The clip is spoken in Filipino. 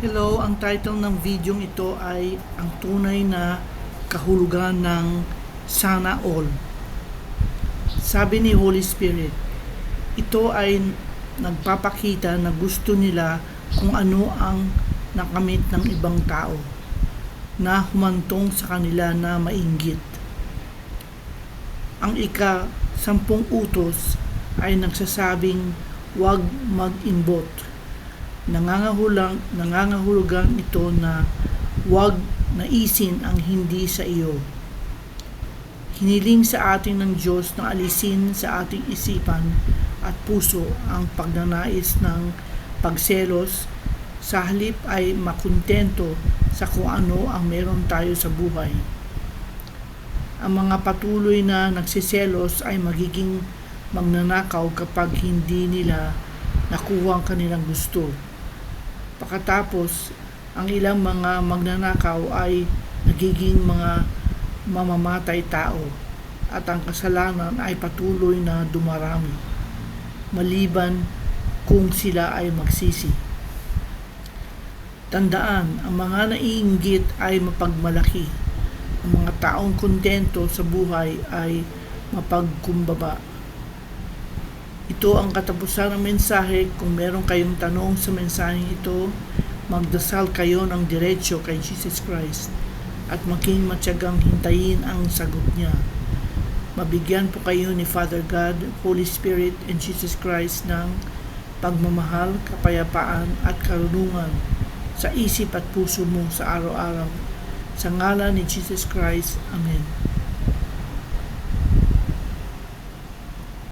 Hello, ang title ng video ito ay ang tunay na kahulugan ng sana all. Sabi ni Holy Spirit, ito ay nagpapakita na gusto nila kung ano ang nakamit ng ibang tao na humantong sa kanila na mainggit. Ang ika sampung utos ay nagsasabing huwag mag-imbot nangangahulang nangangahulugan ito na huwag naisin ang hindi sa iyo. Hiniling sa atin ng Diyos na alisin sa ating isipan at puso ang pagnanais ng pagselos sa halip ay makontento sa kung ano ang meron tayo sa buhay. Ang mga patuloy na nagsiselos ay magiging magnanakaw kapag hindi nila nakuha ang kanilang gusto. Pagkatapos, ang ilang mga magnanakaw ay nagiging mga mamamatay tao at ang kasalanan ay patuloy na dumarami maliban kung sila ay magsisi. Tandaan, ang mga naiinggit ay mapagmalaki. Ang mga taong kontento sa buhay ay mapagkumbaba. Ito ang katapusan ng mensahe. Kung meron kayong tanong sa mensaheng ito, magdasal kayo ng diretsyo kay Jesus Christ at maging matyagang hintayin ang sagot niya. Mabigyan po kayo ni Father God, Holy Spirit, and Jesus Christ ng pagmamahal, kapayapaan at karunungan sa isip at puso mo sa araw-araw. Sa ngalan ni Jesus Christ. Amen.